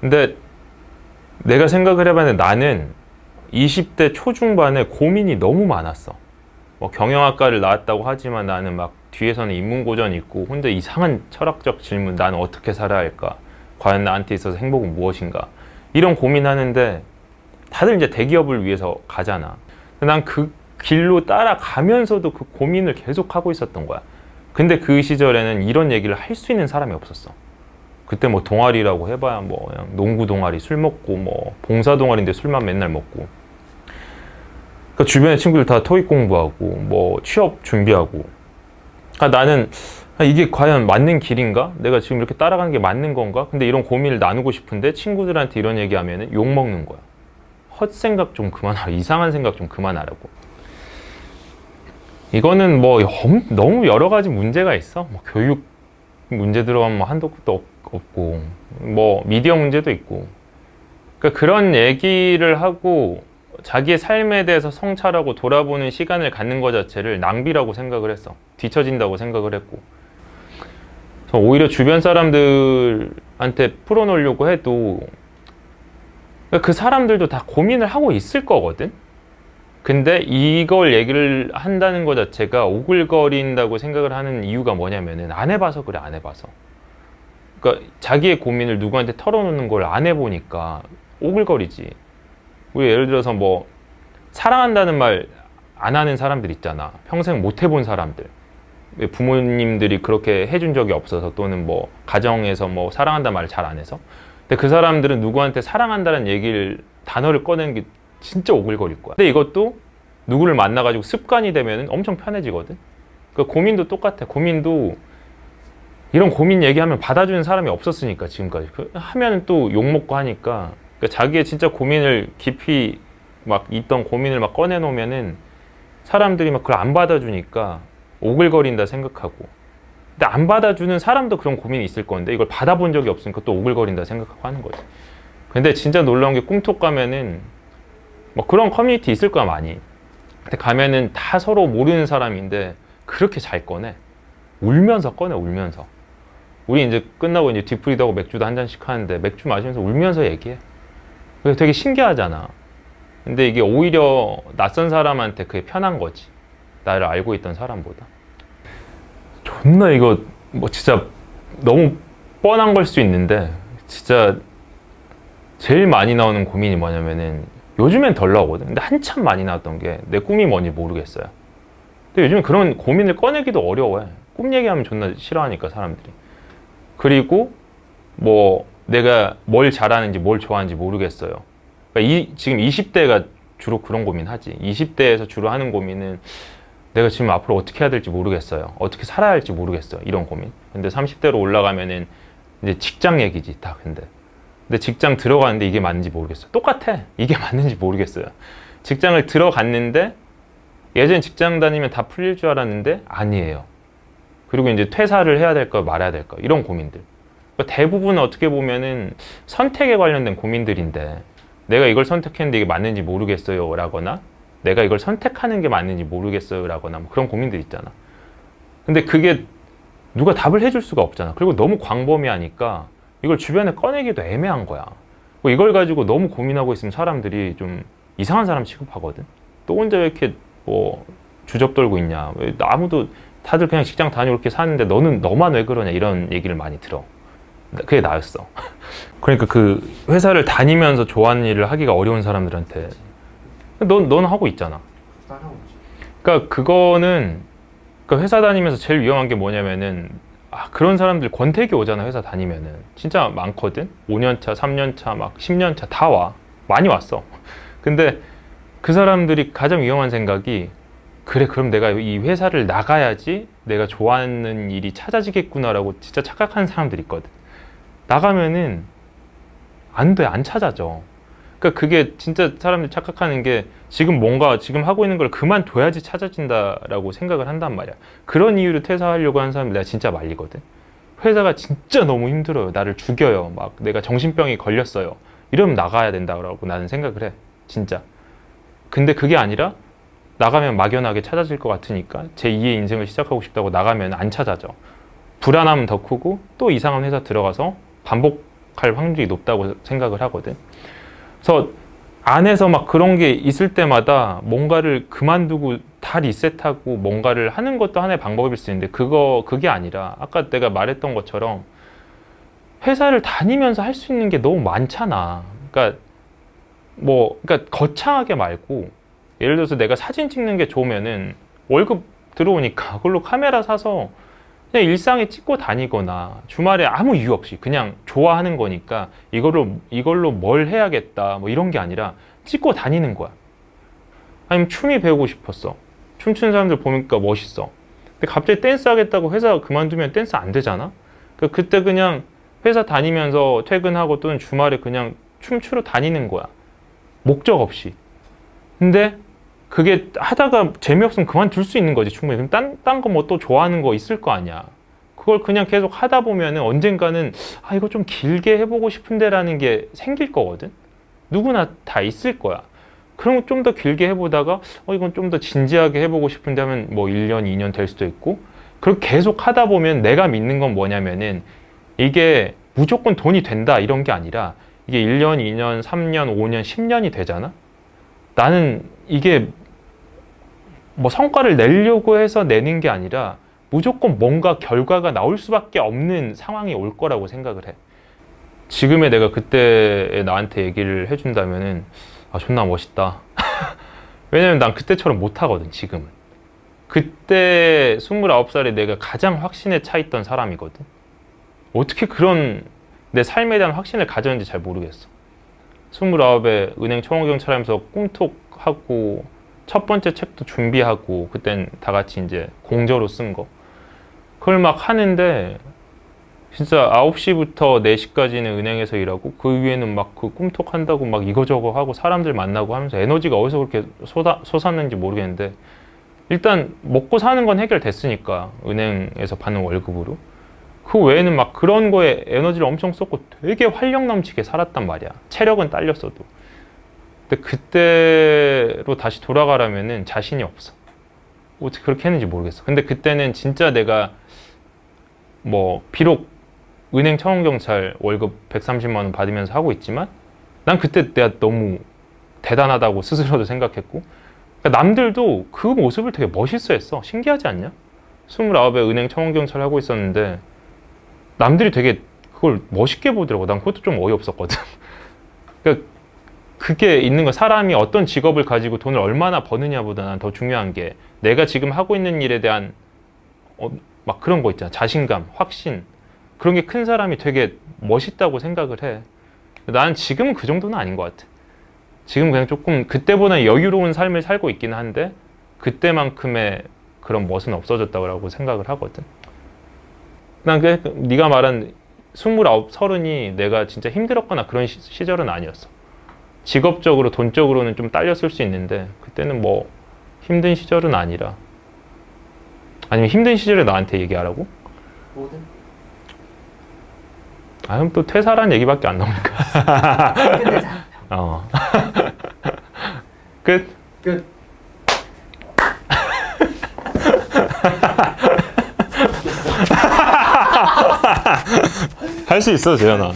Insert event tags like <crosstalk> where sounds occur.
근데 내가 생각을 해봤는데 나는 20대 초중반에 고민이 너무 많았어. 뭐 경영학과를 나왔다고 하지만 나는 막 뒤에서는 인문고전 있고 혼자 이상한 철학적 질문 나는 어떻게 살아야 할까? 과연 나한테 있어서 행복은 무엇인가? 이런 고민하는데 다들 이제 대기업을 위해서 가잖아. 난 그 길로 따라가면서도 그 고민을 계속 하고 있었던 거야. 근데 그 시절에는 이런 얘기를 할 수 있는 사람이 없었어. 그때 뭐 동아리라고 해봐야 뭐 그냥 농구 동아리 술 먹고 뭐 봉사 동아리인데 술만 맨날 먹고. 그 주변에 친구들 다 토익 공부하고 뭐 취업 준비하고. 아, 나는 아, 이게 과연 맞는 길인가? 내가 지금 이렇게 따라가는 게 맞는 건가? 근데 이런 고민을 나누고 싶은데 친구들한테 이런 얘기하면 욕 먹는 거야. 헛생각 좀 그만하라. 이상한 생각 좀 그만하라고. 이거는 뭐 엄- 너무 여러 가지 문제가 있어. 뭐 교육 문제 들어가면 뭐 한도 끝도 없- 없고, 뭐 미디어 문제도 있고. 그러니까 그런 얘기를 하고 자기의 삶에 대해서 성찰하고 돌아보는 시간을 갖는 것 자체를 낭비라고 생각을 했어. 뒤처진다고 생각을 했고. 오히려 주변 사람들한테 풀어놓으려고 해도 그러니까 그 사람들도 다 고민을 하고 있을 거거든. 근데 이걸 얘기를 한다는 것 자체가 오글거린다고 생각을 하는 이유가 뭐냐면은 안 해봐서 그래 안 해봐서. 그러니까 자기의 고민을 누구한테 털어놓는 걸 안 해보니까 오글거리지. 우리 예를 들어서 뭐 사랑한다는 말 안 하는 사람들 있잖아. 평생 못 해본 사람들. 왜 부모님들이 그렇게 해준 적이 없어서 또는 뭐 가정에서 뭐 사랑한다 말을 잘 안 해서. 근데 그 사람들은 누구한테 사랑한다는 얘기를 단어를 꺼내는 게 진짜 오글거릴 거야. 근데 이것도 누구를 만나가지고 습관이 되면 엄청 편해지거든. 그 고민도 똑같아. 고민도 이런 고민 얘기하면 받아주는 사람이 없었으니까 지금까지 그 하면 또 욕 먹고 하니까 그러니까 자기의 진짜 고민을 깊이 막 있던 고민을 막 꺼내놓으면은 사람들이 막 그걸 안 받아주니까 오글거린다 생각하고 근데 안 받아주는 사람도 그런 고민이 있을 건데 이걸 받아본 적이 없으니까 또 오글거린다 생각하고 하는 거지. 근데 진짜 놀라운 게 꿈톡 가면은 뭐 그런 커뮤니티 있을 거야 많이. 근데 가면은 다 서로 모르는 사람인데 그렇게 잘 꺼내. 울면서 꺼내 울면서. 우리 이제 끝나고 이제 뒤풀이도 하고 맥주도 한 잔씩 하는데 맥주 마시면서 울면서 얘기해. 그게 되게 신기하잖아. 근데 이게 오히려 낯선 사람한테 그게 편한 거지. 나를 알고 있던 사람보다. 존나 이거 뭐 진짜 너무 뻔한 걸 수 있는데 진짜 제일 많이 나오는 고민이 뭐냐면은 요즘엔 덜 나오거든. 근데 한참 많이 나왔던 게 내 꿈이 뭔지 모르겠어요. 근데 요즘 그런 고민을 꺼내기도 어려워해. 꿈 얘기하면 존나 싫어하니까 사람들이. 그리고 뭐 내가 뭘 잘하는지 뭘 좋아하는지 모르겠어요. 그러니까 이, 지금 20대가 주로 그런 고민 하지. 20대에서 주로 하는 고민은 내가 지금 앞으로 어떻게 해야 될지 모르겠어요. 어떻게 살아야 할지 모르겠어요. 이런 고민. 근데 30대로 올라가면은 이제 직장 얘기지, 다 근데. 근데 직장 들어가는데 이게 맞는지 모르겠어요. 똑같아. 이게 맞는지 모르겠어요. 직장을 들어갔는데 예전에 직장 다니면 다 풀릴 줄 알았는데 아니에요. 그리고 이제 퇴사를 해야 될까 말아야 될까 이런 고민들. 그러니까 대부분 어떻게 보면은 선택에 관련된 고민들인데 내가 이걸 선택했는데 이게 맞는지 모르겠어요 라거나 내가 이걸 선택하는 게 맞는지 모르겠어요 라거나 뭐 그런 고민들 있잖아. 근데 그게 누가 답을 해줄 수가 없잖아. 그리고 너무 광범위하니까 이걸 주변에 꺼내기도 애매한 거야. 뭐 이걸 가지고 너무 고민하고 있으면 사람들이 좀 이상한 사람 취급하거든. 또 혼자 왜 이렇게 뭐 주접 떨고 있냐. 왜 아무도 다들 그냥 직장 다니고 이렇게 사는데 너는 너만 왜 그러냐 이런 얘기를 많이 들어. 그게 나였어. <laughs> 그러니까 그 회사를 다니면서 좋아하는 일을 하기가 어려운 사람들한테 넌, 넌 하고 있잖아. 그러니까 그거는 그러니까 회사 다니면서 제일 위험한 게 뭐냐면은 아, 그런 사람들 권태기 오잖아 회사 다니면은. 진짜 많거든? 5년차 3년차 막 10년차 다 와. 많이 왔어. <laughs> 근데 그 사람들이 가장 위험한 생각이 그래 그럼 내가 이 회사를 나가야지 내가 좋아하는 일이 찾아지겠구나라고 진짜 착각하는 사람들이 있거든. 나가면은 안 돼 안 찾아져 그러니까 그게 진짜 사람들이 착각하는 게 지금 뭔가 지금 하고 있는 걸 그만둬야지 찾아진다라고 생각을 한단 말이야. 그런 이유로 퇴사하려고 하는 사람 내가 진짜 말리거든. 회사가 진짜 너무 힘들어요. 나를 죽여요. 막 내가 정신병이 걸렸어요. 이러면 나가야 된다고 나는 생각을 해. 진짜. 근데 그게 아니라 나가면 막연하게 찾아질 것 같으니까 제 2의 인생을 시작하고 싶다고 나가면 안 찾아져. 불안함은 더 크고 또 이상한 회사 들어가서 반복 계속할 확률이 높다고 생각을 하거든. 그래서 안에서 막 그런 게 있을 때마다 뭔가를 그만두고 다 리셋하고 뭔가를 하는 것도 하나의 방법일 수 있는데 그거 그게 아니라 아까 내가 말했던 것처럼 회사를 다니면서 할 수 있는 게 너무 많잖아. 그러니까 뭐 그러니까 거창하게 말고 예를 들어서 내가 사진 찍는 게 좋으면은 월급 들어오니까 그걸로 카메라 사서 그냥 일상에 찍고 다니거나 주말에 아무 이유 없이 그냥 좋아하는 거니까 이걸로 이걸로 뭘 해야겠다 뭐 이런 게 아니라 찍고 다니는 거야. 아니면 춤이 배우고 싶었어. 춤추는 사람들 보니까 멋있어. 근데 갑자기 댄스 하겠다고 회사 그만두면 댄스 안 되잖아. 그 그때 그냥 회사 다니면서 퇴근하고 또는 주말에 그냥 춤추러 다니는 거야. 목적 없이. 근데 그게 하다가 재미없으면 그만둘 수 있는 거지 충분히. 그럼 딴 딴 거 뭐 또 좋아하는 거 있을 거 아니야. 그걸 그냥 계속 하다 보면은 언젠가는 아 이거 좀 길게 해보고 싶은데라는 게 생길 거거든. 누구나 다 있을 거야. 그럼 좀 더 길게 해보다가 어 이건 좀 더 진지하게 해보고 싶은데 하면 뭐 1년, 2년 될 수도 있고 그렇게 계속 하다 보면 내가 믿는 건 뭐냐면은 이게 무조건 돈이 된다 이런 게 아니라 이게 1년, 2년, 3년, 5년, 10년이 되잖아. 나는 이게 뭐 성과를 내려고 해서 내는 게 아니라 무조건 뭔가 결과가 나올 수밖에 없는 상황이 올 거라고 생각을 해. 지금의 내가 그때 나한테 얘기를 해준다면은 아 존나 멋있다. <laughs> 왜냐면 난 그때처럼 못 하거든 지금은. 그때 29살에 내가 가장 확신에 차 있던 사람이거든. 어떻게 그런 내 삶에 대한 확신을 가졌는지 잘 모르겠어. 29에 은행 총무경찰 하면서 꿈톡 하고 첫 번째 책도 준비하고 그땐 다 같이 이제 공저로 쓴 거. 그걸 막 하는데 진짜 9시부터 4시까지는 은행에서 일하고 그 위에는 막 그 꿈톡 한다고 막 이거저거 하고 사람들 만나고 하면서 에너지가 어디서 그렇게 솟아, 솟았는지 모르겠는데 일단 먹고 사는 건 해결됐으니까 은행에서 받는 월급으로. 그 외에는 막 그런 거에 에너지를 엄청 썼고 되게 활력 넘치게 살았단 말이야. 체력은 딸렸어도 근데 그때로 다시 돌아가라면은 자신이 없어. 어떻게 그렇게 했는지 모르겠어. 근데 그때는 진짜 내가 뭐 비록 은행 청원 경찰 월급 130만 원 받으면서 하고 있지만 난 그때 내가 너무 대단하다고 스스로도 생각했고 그러니까 남들도 그 모습을 되게 멋있어 했어. 신기하지 않냐? 29에 은행 청원 경찰 하고 있었는데 남들이 되게 그걸 멋있게 보더라고. 난 그것도 좀 어이없었거든. <laughs> 그러니까 그게 있는 거 사람이 어떤 직업을 가지고 돈을 얼마나 버느냐보다 난더 중요한 게 내가 지금 하고 있는 일에 대한 어, 막 그런 거 있잖아. 자신감, 확신. 그런 게 큰 사람이 되게 멋있다고 생각을 해. 나는 지금은 그 정도는 아닌 것 같아. 지금 그냥 조금 그때보다 여유로운 삶을 살고 있긴 한데 그때만큼의 그런 멋은 없어졌다고 생각을 하거든. 난 그, 네가 말한 29, 30이 내가 진짜 힘들었거나 그런 시, 시절은 아니었어. 직업적으로, 돈적으로는 좀 딸렸을 수 있는데 그때는 뭐 힘든 시절은 아니라 아니면 힘든 시절에 나한테 얘기하라고? 뭐든 아, 그럼 또 퇴사란 얘기밖에 안 나오니까. 끝내자. <laughs> 어. <laughs> 끝. 끝. <laughs> 할 수 있어, 재현아.